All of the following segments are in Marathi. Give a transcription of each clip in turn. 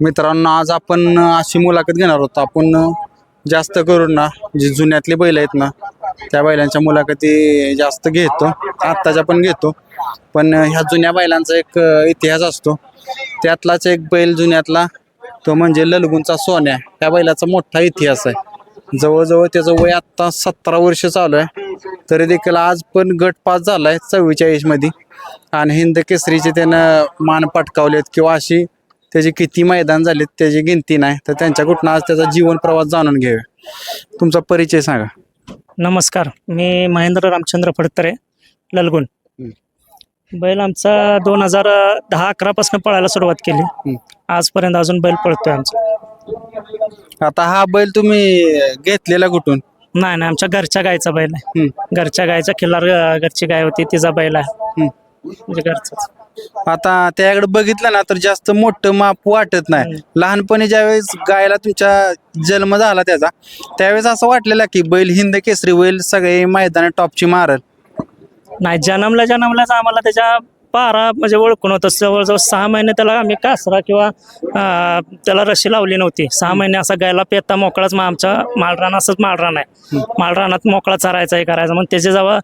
मित्रांनो आज आपण अशी मुलाखत घेणार होतो. आपण जास्त करून ना जे जुन्यातले बैल आहेत ना त्या बैलांच्या मुलाखती जास्त घेतो. आत्ताच्या पण घेतो. पण ह्या जुन्या बैलांचा एक इतिहास असतो. त्यातलाच एक बैल जुन्यातला तो म्हणजे ललगुंचा सोन्या. त्या बैलाचा मोठा इतिहास आहे. जवळजवळ त्याचं वय आत्ता सतरा वर्ष चालू आहे. तरी देखील आज पण गट पास झाला आहे चव्वेचाळीसमध्ये. आणि हिंद केसरीचे त्यानं मान पटकावलेत किंवा अशी त्याची किती मैदान झालेत त्याची गिनती नाही तर त्यांच्याकडून आज त्याचा जीवन प्रवास जाणून घेऊया. तुमचा परिचय सांगा. नमस्कार मी महेंद्र रामचंद्र फडतरे ललगुण. बैल आमचा दोन हजार दहा अकरापासून पळायला सुरुवात केली. आजपर्यंत अजून बैल पळतोय आमचा. आता हा बैल तुम्ही घेतलेला कुठून? नाही नाही आमच्या घरच्या गायचा बैल आहे. घरच्या गायचा खिल्लार घरची गाय होती तिचा बैल आहे. म्हणजे घरचाच. आता त्याकडे बघितलं ना तर जास्त मोठं माप वाटत नाही. लहानपणी ज्यावेळेस गायला तुमच्या जन्म झाला त्याचा त्यावेळेस असं वाटलेलं की बैल हिंद केसरी बैल सगळे मैदान टॉपची मारल. नाही जन्मला जन्मलाच आम्हाला त्याच्या पारा म्हणजे ओळखून होतं. जवळजवळ सहा महिने त्याला आम्ही कासरा किंवा त्याला रशी लावली नव्हती. सहा महिने असा गायला पेता मोकळाच मग आमच्या माळरान असंच माळरान आहे. माळरानात मोकळा चरायचा हे करायचा. मग त्याची जेव्हा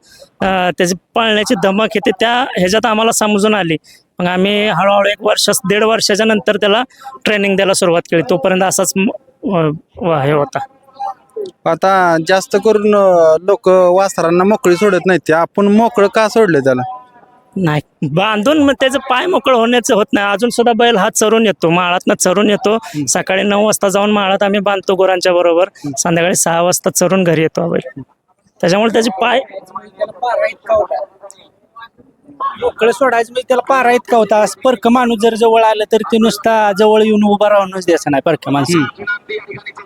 त्याची पळण्याची धमक येते त्या ह्याच्यात आम्हाला समजून आली. मग आम्ही हळूहळू एक वर्ष दीड वर्षाच्या नंतर त्याला ट्रेनिंग द्यायला सुरुवात केली. तोपर्यंत असाच हे होता. आता जास्त करून लोक वासरांना मोकळी सोडत नाहीत. ते आपण मोकळं का सोडलं त्याला? नाही. बांधून मग त्याचं पाय मोकळ होण्याचं होत नाही. अजून सुद्धा बैल हा चरून येतो. माळातनं चरून येतो. सकाळी नऊ वाजता जाऊन माळात आम्ही बांधतो गुरांच्या बरोबर. संध्याकाळी सहा वाजता चरून घरी येतो हा बैल. त्याच्यामुळे त्याचे पाय मोकळं सोडायचं म्हणजे त्याला पारा इतका होता. असं परक माणूस जर जवळ आलं तर ते नुसता जवळ येऊन उभा राहूनच द्यायचा नाही परक्या माणसं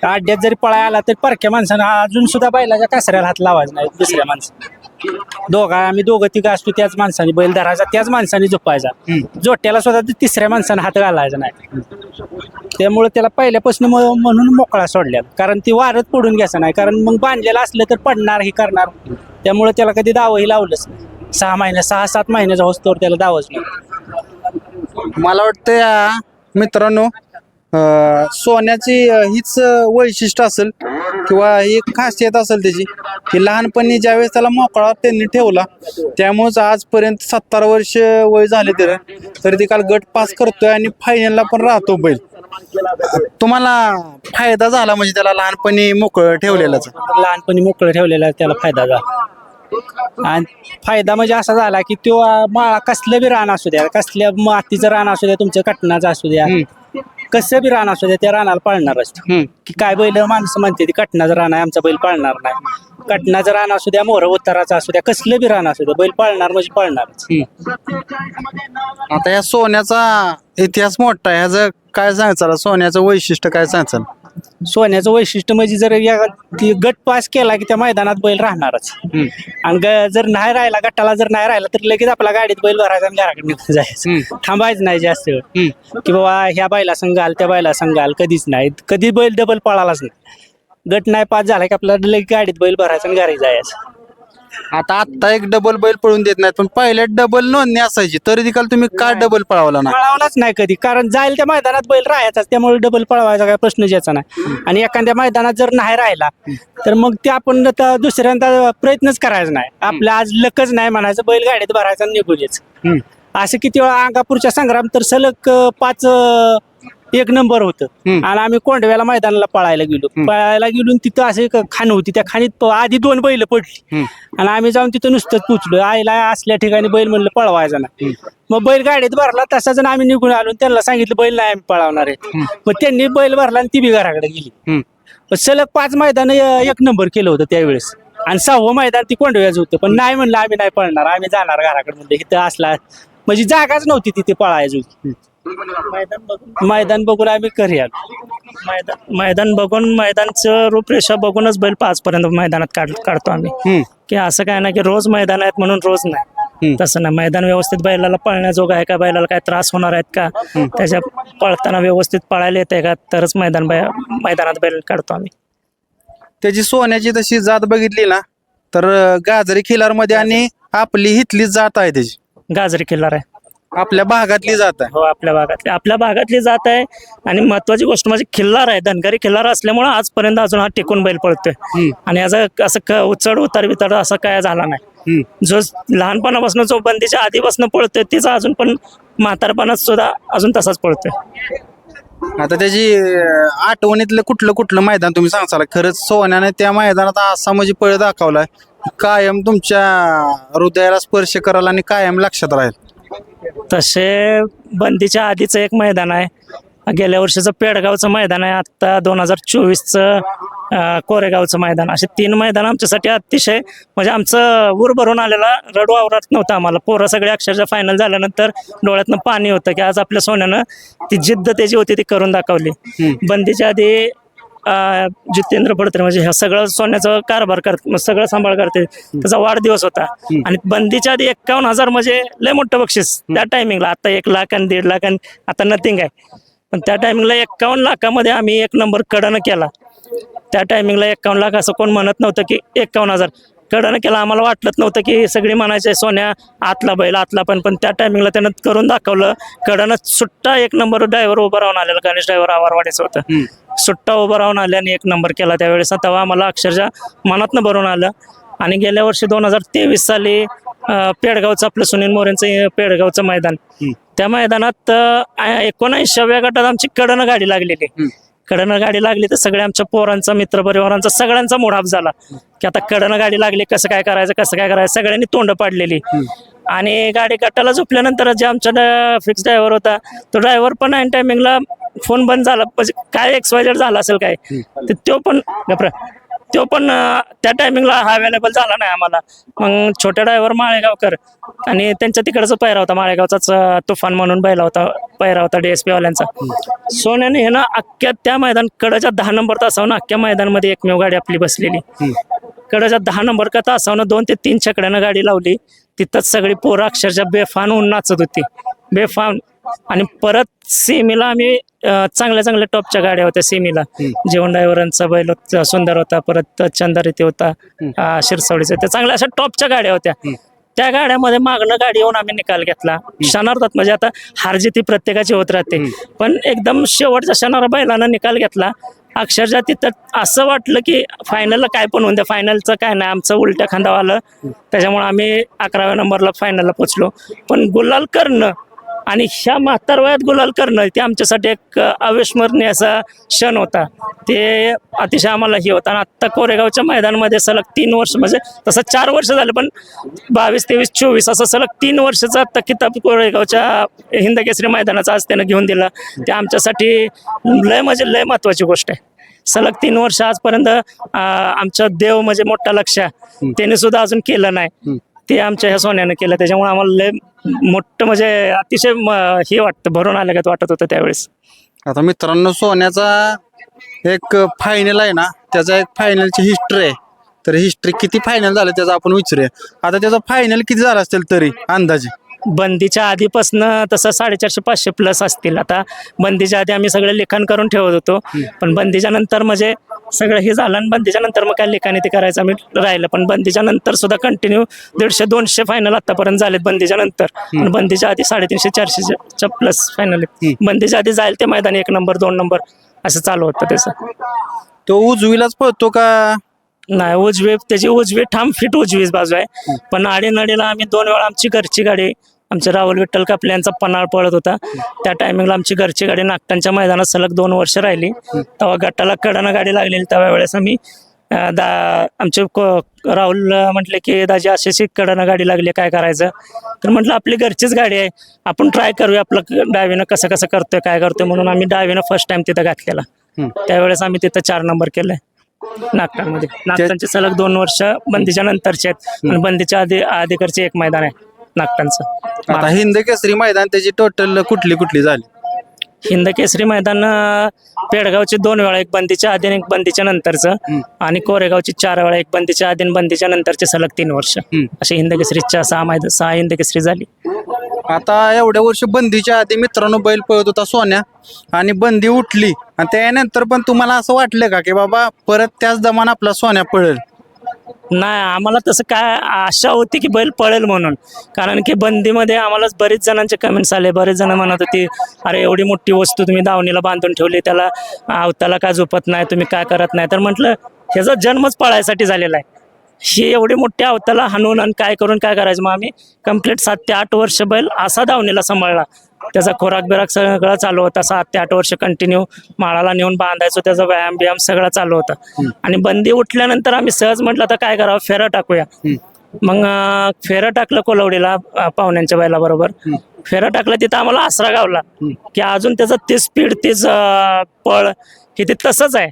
अड्ड्यात जरी पळाय आला तरी परक्या माणसानं अजून सुद्धा बैलाच्या कासऱ्याला हात लावायचा नाही दुसऱ्या माणसाने दोघा आम्ही दोघं तिघं असतो त्याच माणसाने बैल धरायचा त्याच माणसाने झोपायचा. जोट्याला सुद्धा ते तिसऱ्या माणसाने हात घालायचा नाही. त्यामुळे त्याला पहिल्यापासून म- म्हणून मोकळा सोडल्या कारण ती वारत पडून घ्यायचं नाही. कारण मग बांधलेलं असलं तर पडणार हे करणार. त्यामुळे त्याला कधी दावही लावलंच नाही. सहा महिने सहा सात महिन्याचा होस्तोवर त्याला दावच नाही. मला वाटतं या मित्रांनो अं, सोन्याची अं, हीच अं, वैशिष्ट्य असेल. किंवा ही एक खासियत असेल त्याची की लहानपणी ज्यावेळेस त्याला मोकळा त्यांनी ठेवला त्यामुळेच आजपर्यंत सत्तर वर्ष वय झाले तर तरी ते काल गट पास करतोय आणि फायनलला पण राहतो बैल. तुम्हाला फायदा झाला म्हणजे त्याला लहानपणी मोकळं ठेवलेलाच? लहानपणी मोकळं ठेवलेला त्याला फायदा झाला. आणि फायदा म्हणजे असा झाला की तो माळा कसलं बी रान असू द्या कसल्या मातीचं रान असू द्या तुमच्या कटणाचं असू द्या कसं बी रान असू द्या त्या रानाला पाळणारच हम्म. की काय बैल माणसं म्हणते ती कटणाचं रान आहे आमचा बैल पाळणार नाही. कटणाचं रान असू द्या मोर उताराचं असू द्या कसलं बी रान असू द्या बैल पाळणार म्हणजे पाळणारच. आता या सोन्याचा इतिहास मोठा आहे. ह्याचं काय सांगायचं? सोन्याचं वैशिष्ट्य काय सांगायचं? सोन्याचं वैशिष्ट्य म्हणजे जर या ती गट पास केला की त्या मैदानात बैल राहणारच. आणि ग- जर नाही राहिला गटाला जर नाही राहिला तर लगेच आपल्या गाडीत बैल भरायचा आणि घराकडे निघून जायचं. थांबायचं नाही जास्त वेळ. की बाबा ह्या बैला संघाल त्या बैला संघाल कधीच नाही. कधी बैल डबल पळालाच नाही. गट नाही पास झाला की आपल्याला लगेच गाडीत बैल भरायचा आणि घरी जायचं. आता आत्ता एक डबल बैल पळून देत नाहीत पण पहिले डबल नोंदणी असायची तरी देखील तुम्ही का डबल पळावला ना पळावलाच नाही कधी कारण जाईल त्या मैदानात बैल राहायचाच त्यामुळे डबल पळवायचा काय प्रश्न यायचा नाही. आणि एखाद्या मैदानात जर नाही राहिला तर मग ते आपण आता दुसऱ्यांदा प्रयत्नच करायचा नाही. आपलं आज लकच नाही म्हणायचं बैल गाडीत भरायचा आणि निघून यायचं असं किती वेळा अंगापूरच्या संग्राम तर सलग अं, पाच अं, एक नंबर होतं. आणि आम्ही कोंडव्याला मैदानाला पळायला गेलो. पळायला गेलो आणि तिथं असं एक खाण होती. त्या खाणीत प- आधी दोन बैल पडली. आणि आम्ही जाऊन तिथं नुसतंच पुचलो. आईला असल्या ठिकाणी बैल म्हणलं पळवायचा ना मग बैल गाडीत भरला तसाच आणि आम्ही निघून आलो आणि त्यांना सांगितलं बैल नाही आम्ही पळवणार आहे. मग त्यांनी बैल भरला आणि ती बी घराकडे गेली. पण सलग पाच मैदान एक नंबर केलं होतं त्यावेळेस. आणि सहावं मैदान ती कोंडव्याचं होतं. पण नाही म्हणलं आम्ही नाही पळणार आम्ही जाणार घराकडे म्हणलं इथं असला म्हणजे जागाच नव्हती तिथे पळायची. मैदान बघून मैदान बघून आम्ही घरी आलो. मैदान मैदान बघून मैदानचं रूपरेषा बघूनच बैल पाच पर्यंत मैदानात काढ काढतो आम्ही. की असं काय नाही की रोज मैदान आहेत म्हणून रोज नाही. तसं नाही. मैदान व्यवस्थित बैलाला पळण्याजोगं आहे का? बैलाला काय त्रास होणार आहेत का? त्याच्या पळताना व्यवस्थित पळायला येते का? तरच मैदान मैदानात बैल काढतो आम्ही. त्याची सोन्याची तशी जात बघितली ना तर गाजरी खिलारमध्ये आणि आपली हितली जात आहे त्याची. गाजरी किल्लार आहे. आपल्या भागातली जात आहे. हो आपल्या भागातली आपल्या भागातली जात आहे. आणि महत्वाची गोष्ट म्हणजे खिल्लार आहे धनगरी खिल्लार असल्यामुळे आजपर्यंत अजून हा टिकून बैल पळतोय. हम्म. आणि याचा असं क- उचड उतार बिताड असं काय झाला नाही. जो लहानपणापासून जो बंदीच्या आधीपासून पळतोय तिचा अजून पण म्हातारपणात सुद्धा अजून तसाच पळतोय. आता त्याची अं, आठवणीतलं कुठलं कुठलं मैदान तुम्ही सांगसाल खरंच सोन्याने त्या मैदानात असा म्हणजे पळ दाखवलाय. कायम तुमच्या हृदयाला स्पर्श करायला आणि कायम लक्षात राहील. तसे बंदीच्या आधीचं एक मैदान आहे. गेल्या वर्षीचं पेडगावचं मैदान आहे. आत्ता दोन हजार चोवीसचं कोरेगावचं मैदान. असे तीन मैदान आमच्यासाठी अतिशय म्हणजे आमचं ऊर भरून आलेला रडू आवरत नव्हतं आम्हाला. पोरं सगळे अक्षरशः फायनल झाल्यानंतर डोळ्यातनं पाणी होतं की आज आपल्या सोन्यानं ती जिद्द त्याची होती ती करून दाखवली. बंदीच्या आधी जितेंद्र फडतरे म्हणजे ह्या सगळं सोन्याचं कारभार करत सगळं सांभाळ करते. त्याचा वाढदिवस होता. आणि बंदीच्या आधी एक्कावन्न हजार म्हणजे लय मोठं बक्षीस. त्या टायमिंगला आता एक लाख आणि दीड लाख आणि आता नथिंग आहे. पण त्या टायमिंगला एक्कावन्न लाखामध्ये आम्ही एक नंबर कडनं केला. त्या टायमिंगला एक्कावन्न लाख असं कोण म्हणत नव्हतं की एक्कावन्न हजार. कडनं केला. आम्हाला वाटलंच नव्हतं की सगळी म्हणायचे सोन्या आतला बैल आतला पण. पण त्या टायमिंगला त्यानं करून दाखवलं. कडनं सुट्टा एक नंबर ड्रायव्हर उभं राहून आलेला. गणेश ड्रायव्हर आवारवाडीचं होतं. सुट्टा उभं राहून आल्याने एक नंबर केला त्यावेळेस. तेव्हा आम्हाला अक्षरशः मनातनं भरून आलं. आणि गेल्या वर्षी दोन हजार तेवीस साली पेडगावचं आपलं सुनील मोरेंचं पेडगावचं मैदान. त्या मैदानात एकोणऐंशीव्या गटात आमची कडनं गाडी लागलेली. कडनं गाडी लागली तर सगळ्या आमच्या पोरांचा मित्रपरिवारांचा सगळ्यांचा मोडाप झाला. की आता कडनं गाडी लागली कसं काय करायचं कसं काय करायचं सगळ्यांनी तोंड पाडलेली. आणि गाडी गटाला झोपल्यानंतर जे आमचा फिक्स ड्रायव्हर होता तो ड्रायव्हर पण ऐन टायमिंगला फोन बंद झाला म्हणजे काय एक्सवायझेड झाला असेल काय? तर तो पण तो पण त्या टायमिंगला हा अवेलेबल झाला नाही आम्हाला. मग छोट्या ड्रायव्हर माळेगावकर आणि त्यांच्या तिकडचा पैरा होता माळेगावचाच तुफान म्हणून बैला होता पैरा होता डीएसपी वाल्यांचा. सोन्याने हे ना अख्ख्या त्या मैदान कडच्या दहा नंबर तासावरून अख्ख्या मैदानमध्ये एकमेव गाडी आपली बसलेली. कडच्या दहा नंबर का तासावनं दोन ते तीन छकड्यानं गाडी लावली. तिथंच सगळी पोरं अक्षरशः बेफान होऊन नाचत होती. बेफान. आणि परत सेमीला आम्ही अं, चांगल्या चांगल्या टॉपच्या गाड्या होत्या सेमीला. जेवण ड्रायव्हरांचा बैल होता, सुंदर होता परत चंदारिती होता अं, शिरसावडीचा. त्या चांगल्या अशा टॉपच्या गाड्या होत्या. त्या गाड्यामध्ये मागणं गाडी येऊन आम्ही निकाल घेतला. क्षणार्धात म्हणजे आता हारजी ती प्रत्येकाची होत राहते. पण एकदम शेवटच्या क्षणाला बैलानं निकाल घेतला. अक्षरशः तिथं असं वाटलं की फायनलला काय पण होऊन द्या. फायनलचं काय नाही. आमचं उलट्या खांदाव आलं त्याच्यामुळे आम्ही अकराव्या नंबरला फायनलला पोचलो पण गुलाल करणं आणि ह्या म्हातार वयात गुलाल करणं ते आमच्यासाठी एक अविस्मरणीय असा क्षण होता. ते अतिशय आम्हाला हे होता. आणि आत्ता कोरेगावच्या मैदानामध्ये सलग तीन वर्ष म्हणजे तसं चार वर्ष झाले पण बावीस तेवीस चोवीस असं सलग तीन वर्षाचा आत्ता किताब कोरेगावच्या हिंदकेसरी मैदानाचा आज त्यानं घेऊन दिला. ते आमच्यासाठी लय म्हणजे लय महत्वाची गोष्ट आहे. सलग तीन वर्ष आजपर्यंत आमचं देव म्हणजे मोठा लक्ष आहे त्याने सुद्धा अजून केलं नाही. ते आमच्या ह्या सोन्यानं केलं. त्याच्यामुळे आम्हाला लय मोठं म्हणजे अतिशय म- हे वाटतं भरून आल्यागत वाटत होतं त्यावेळेस. आता मित्रांनो सोन्याचा एक फायनल आहे ना त्याचा एक फायनलची हिस्ट्री आहे. तर हिस्ट्री किती फायनल झालं त्याचा आपण विचारूया. आता त्याचा फायनल किती झाला असेल तरी अंदाजे? बंदीच्या आधीपासनं तसं साडेचारशे पाचशे प्लस असतील. आता बंदीच्या आधी आम्ही सगळं लिखाण करून ठेवत होतो. पण बंदीच्या नंतर म्हणजे सगळं हे झालं आणि बंदीच्या नंतर मग काय लिखाणी ते करायचं आम्ही राहिलं. पण बंदीच्या नंतर सुद्धा कंटिन्यू दीडशे दोनशे फायनल आतापर्यंत झालेत बंदीच्या नंतर. आणि बंदीच्या आधी साडेतीनशे चारशेच्या प्लस फायनल बंदीच्या आधी जाईल ते मैदान एक नंबर दोन नंबर असं चालू होतं त्याचं. तो उजवीलाच पळतो का? नाही उजवी त्याची उजवी ठाम फिट उजवीच बाजू आहे. पण आडीनडीला आम्ही दोन वेळा आमची घरची गाडी आमचे राहुल विठ्ठल कापले यांचा पन्हाळ पळत होता. त्या टायमिंगला आमची घरची गाडी नागटांच्या मैदानात सलग दोन वर्ष राहिली. तेव्हा गटाला कडानं गाडी लागलेली. तेव्हा वेळेस आम्ही दा आमचे राहुल म्हटले की दाजी अशीच कडानं गाडी लागली काय करायचं? तर म्हटलं आपली घरचीच गाडी आहे. आपण ट्राय करूया आपलं डावीनं कसं कसं करतोय काय करतोय? म्हणून आम्ही डावीनं फर्स्ट टाइम तिथं घातलेला. त्यावेळेस आम्ही तिथं चार नंबर केलंय. नागटांमध्ये नागटांचे सलग दोन वर्ष बंदीच्या नंतरचे आहेत. बंदीच्या आधी आधीकडचे एक मैदान आहे. नागटांचं आता हिंद केसरी मैदान त्याची टोटल कुठली कुठली झाली? हिंद केसरी मैदान अं, पेडगावचे दोन वेळा एक बंदीच्या आधी आणि एक बंदीच्या नंतरचं. आणि कोरेगावची चार वेळा एक बंदीच्या आधी आणि बंदीच्या नंतरचे सलग तीन वर्ष. असे हिंद केसरीच्या सहा मैदान सहा हिंद केसरी झाली. आता एवढ्या वर्ष बंदीच्या आधी मित्रांनो बैल पळत होता सोन्या. आणि बंदी उठली. आणि त्यानंतर पण तुम्हाला असं वाटलं का की बाबा परत त्याच दमान आपला सोन्या पळेल? नाही आम्हाला तसं काय आशा होती की बैल पळेल म्हणून. कारण की बंदीमध्ये आम्हाला बरेच जणांचे कमेंट्स आले. बरेच जण म्हणत होती अरे एवढी मोठी वस्तू तुम्ही दावणीला बांधून ठेवली त्याला आवताला का झोपत नाही तुम्ही काय करत नाही. तर म्हटलं ह्याचा जन्मच पळायसाठी झालेला आहे. ही एवढी मोठ्या अवताला हाणून आणि काय करून काय करायचं? मग आम्ही कंप्लीट सात ते आठ वर्ष बैल असा दावणीला सांभाळला. त्याचा खोराक बिराक सगळं चालू होता. सात ते आठ वर्ष कंटिन्यू माळाला नेऊन बांधायचो. त्याचा व्यायाम बियाम सगळा चालू होता. आणि बंदी उठल्यानंतर आम्ही सहज म्हटलं आता काय करावं? फेरं टाकूया. मग फेरं टाकलं कोलवडीला पाहुण्यांच्या बैलाबरोबर फेरं टाकलं तिथं आम्हाला आसरा गावला. की अजून त्याचं ते स्पीड तेच पळ हे ते तसंच आहे.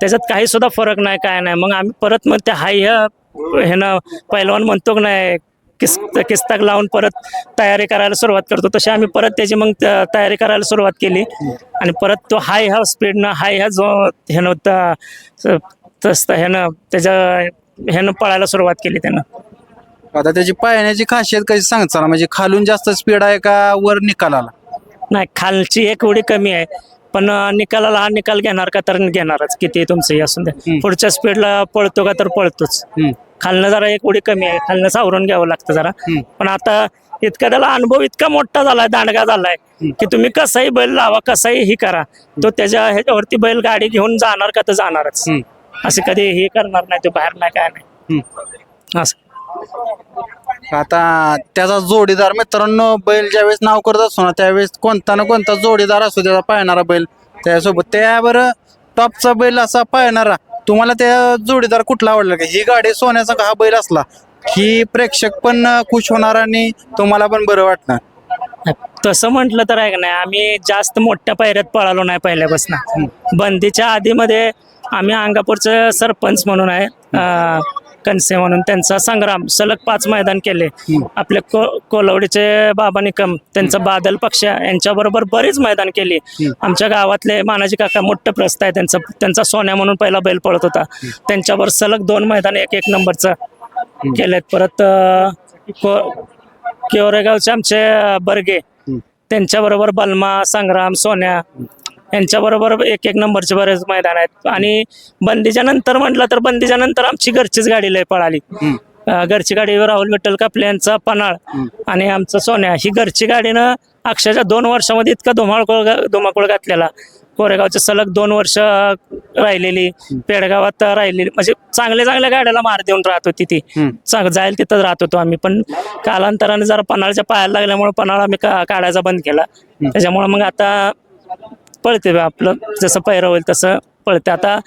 त्याच्यात काही सुद्धा फरक नाही काय नाही. मग आम्ही परत मग त्या हाय ह्या ह्यानं पहिलवान म्हणतो की नाही किस किस्ताक लावून परत तयारी करायला सुरुवात करतो. तशी आम्ही परत त्याची मग तयारी करायला सुरुवात केली. आणि परत तो हाय ह्या स्पीडनं हाय ह्या जो ह्यानं तस ह्यानं त्याच्या ह्यानं पळायला सुरुवात केली त्यानं. आता त्याची पायण्याची खासियत कशी सांगचाल म्हणजे खालून जास्त स्पीड आहे का वर निकालाला? नाही खालची एक उडी कमी आहे. पण अं, निकालाला हा निकाल घेणार का तर घेणारच. किती तुमचं हे असून द्या पुढच्या स्पीडला पळतो का तर पळतोच. हम्म. खालनं जरा एक उडी कमी आहे खालनं सावरून घ्यावं लागतं जरा. पण आता इतका त्याला अनुभव इतका मोठा झालाय दांडगा झालाय की तुम्ही कसाही बैल लावा कसाही ही करा तो त्याच्या ह्याच्यावरती बैल गाडी घेऊन जाणार का तर जाणारच. असं कधी हे करणार नाही तो बाहेर नाही काय नाही. असं. आता त्याचा जोडीदार मित्रांनो बैल ज्यावेळेस नाव करत असतो ना त्यावेळेस कोणता ना कोणता जोडीदार असतो त्याचा पाळणारा बैल त्यासोबत. त्यावर टॉपचा बैल असा पाळणारा तुम्हाला त्या जोडीदार कुठला आवडला? का ही गाडी सोन्याचा का हा बैल असला? की प्रेक्षक पण खुश होणार आणि तुम्हाला पण बरं वाटणार. तसं म्हटलं तर आहे का नाही आम्ही जास्त मोठ्या पायऱ्यात पळालो नाही पहिल्यापासून. बंदीच्या आधीमध्ये आम्ही अंगापूरचं सरपंच म्हणून आहे अं, कनसे म्हणून त्यांचा संग्राम सलग पाच मैदान केले. आपले को कोलवडीचे बाबा निकम त्यांचा बादल पक्ष यांच्याबरोबर बरीच मैदान केली. आमच्या गावातले मानाजी काका मोठं प्रस्त आहे त्यांचा त्यांचा सोन्या म्हणून पहिला बैल पळत होता. त्यांच्यावर सलग दोन मैदान एक एक नंबरचं केलेत. परत केवरेगावचे आमचे बर्गे. त्यांच्याबरोबर बलमा संग्राम सोन्या यांच्याबरोबर एक एक नंबरचे बरेच मैदान आहेत. आणि बंदीच्या नंतर म्हटलं तर बंदीच्या नंतर आमची घरचीच गाडी लय पळाली. अं, घरची गाडी राहुल विठ्ठल कापले यांचा पनाळ आणि आमचं सोन्या. ही घरची गाडीनं अक्षरशः दोन वर्षामध्ये इतका धुमाकूळ धुमाकूळ घातलेला. कोरेगावचे सलग दोन वर्ष राहिलेली. पेडगावात राहिलेली. म्हणजे चांगल्या चांगल्या गाड्याला मार देऊन राहत होती ती चांग जाईल तिथंच राहत होतो आम्ही. पण कालांतराने जरा पन्हाळच्या पायाला लागल्यामुळे पन्हाळ आम्ही का काढायचा बंद केला. त्याच्यामुळे मग आता पळते बा आपलं. जसं पैरं होईल तसं पळते. आता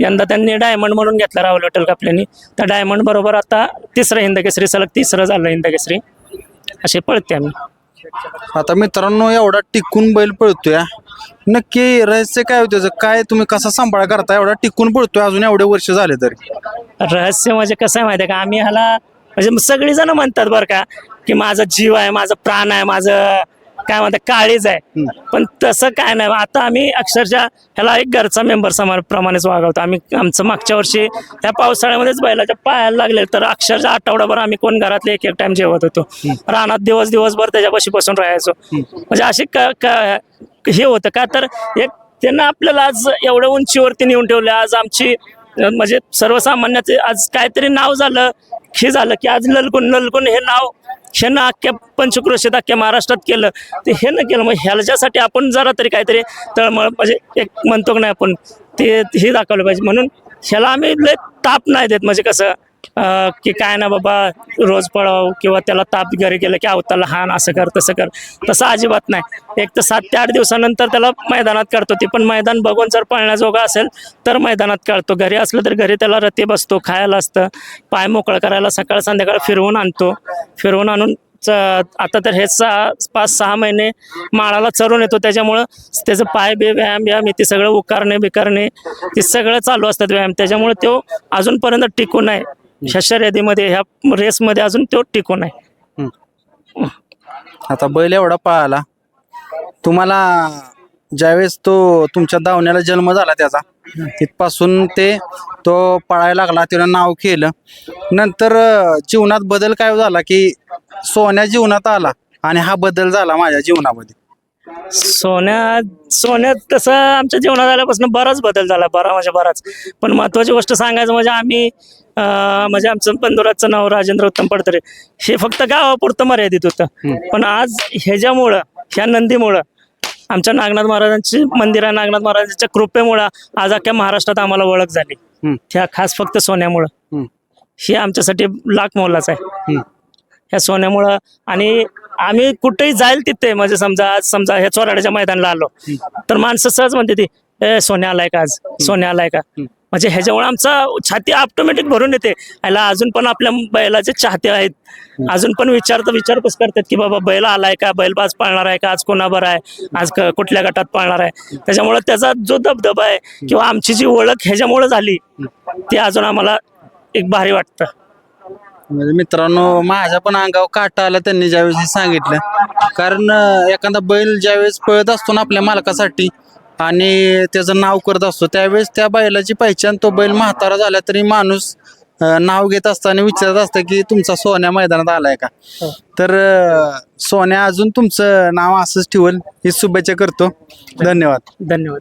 यंदा त्यांनी डायमंड म्हणून घेतला राहुल हॉटेल कापल्यानी. त्या डायमंड बरोबर आता तिसरं हिंद केसरी सलग तिसरं झालं हिंद केसरी असे पळते आम्ही. आता मित्रांनो एवढा टिकून बैल पळतोय. नक्की रहस्य काय होतं त्याचं? काय तुम्ही कसा सांभाळ करता? एवढा टिकून पळतोय अजून एवढे वर्ष झाले तरी. रहस्य म्हणजे कसं आहे माहिती आहे का? आम्ही ह्याला म्हणजे सगळीजण म्हणतात बरं का की माझा जीव आहे माझा प्राण आहे माझं काय म्हणतात काळीज आहे. पण तसं काय नाही. आता आम्ही अक्षरशः ह्याला एक घरचा मेंबर समोर प्रमाणेच वागवतो. आम्ही आमचं मागच्या वर्षी त्या पावसाळ्यामध्येच बैलाच्या पायाला लागले तर अक्षरशः आठवडाभर आम्ही कोण घरातले एक एक टाइम जेवत होतो. रानात दिवस दिवसभर त्याच्यापाशी बसून राहायचो. म्हणजे असे हे होतं का तर एक त्यांना आपल्याला आज एवढ्या उंचीवरती नेऊन ठेवले. आज आमची म्हणजे सर्वसामान्याचे आज काहीतरी नाव झालं हे झालं की आज ललगुण ललगुण हे नाव हे अख्ख्या पंचक्रोशीत अख्ख्या महाराष्ट्रात केलं. ते हे न केलं. मग ह्याच्यासाठी आपण जरा तरी काहीतरी तळमळ म्हणजे एक म्हणतो की नाही आपण ते हे दाखवलं पाहिजे. म्हणून ह्याला आम्ही लय ताप नाही देत. म्हणजे कसं की काय ना बाबा रोज पळाव किंवा त्याला ताप घरी गेलं की अवताला हान असं कर तसं कर. तसं अजिबात नाही. एक तर सात ते आठ दिवसानंतर त्याला मैदानात काढतो ते. पण मैदान बघून जर पळण्याजोगा असेल तर मैदानात काढतो. घरी असलं तर घरी त्याला रती बसतो खायला असतं. पाय मोकळं करायला सकाळ संध्याकाळ फिरवून आणतो. फिरवून आणून च- आता तर हे सहा पाच सहा महिने माळाला चरून येतो. त्याच्यामुळं त्याचं पाय बे व्यायाम व्यायाम ते सगळं उकारणे बिकारणे ते सगळं चालू असतात व्यायाम. त्याच्यामुळे तो अजूनपर्यंत टिकून आहे ह्या शर्यतीमध्ये ह्या रेसमध्ये अजून तो टिकून आहे. आता बैल एवढा पळाला. तुम्हाला ज्यावेळेस तो तुमच्या दावण्याला जन्म झाला त्याचा तिथपासून ते तो पळायला लागला त्यानं नाव केलं. नंतर अं, जीवनात बदल काय झाला की सोन्या जीवनात आला आणि हा बदल झाला माझ्या जीवनामध्ये? सोन्या सोन्यात तसं आमच्या जीवनात आल्यापासून बराच बदल झाला बरा म्हणजे बराच. पण महत्वाची गोष्ट सांगायचं म्हणजे आम्ही म्हणजे आमचं बंधुराचं नाव राजेंद्र उत्तम पडतरे. हे फक्त गावापुरतं मर्यादित होतं. पण आज ह्याच्यामुळं ह्या नंदीमुळं आमच्या नागनाथ महाराजांची मंदिर आहे नागनाथ महाराजांच्या कृपेमुळं आज अख्ख्या महाराष्ट्रात आम्हाला ओळख झाली. ह्या खास फक्त सोन्यामुळं. हे आमच्यासाठी लाख मोलाचं आहे. ह्या सोन्यामुळं आणि आम्ही कुठेही जाईल तिथे म्हणजे समजा आज समजा ह्या चोराड्याच्या मैदानाला आलो तर माणसं सहज म्हणते ती ए सोन्या आलाय का आज? सोन्या आलाय का? म्हणजे ह्याच्यामुळे आमचा छाती ऑटोमॅटिक भरून येते. ह्याला अजून पण आपल्या बैलाचे चाहते आहेत अजून पण विचारत विचारपूस करतात की बाबा बैल आलाय का? बैलबाज पाळणार आहे का? आज कोणाबर आहे? आज क- कुठल्या गटात पाळणार आहे? त्याच्यामुळे त्याचा जो दबदबा आहे किंवा आमची जी ओळख ह्याच्यामुळे झाली ती अजून आम्हाला एक भारी वाटतं. म्हणजे मित्रांनो माझ्या पण अंगावर काटा आला त्यांनी ज्यावेळेस सांगितलं. कारण एखादा बैल ज्यावेळेस पळत असतो ना आपल्या मालकासाठी आणि त्याचं नाव करत असतो. त्यावेळेस त्या बैलाची पहिचान तो बैल म्हातारा झाला तरी माणूस अं, नाव घेत असताना विचारत असतं की तुमचा सोन्या मैदानात आलाय का? तर अं, सोन्या अजून तुमचं नाव असंच ठेवल. ही शुभेच्छा करतो. धन्यवाद. धन्यवाद.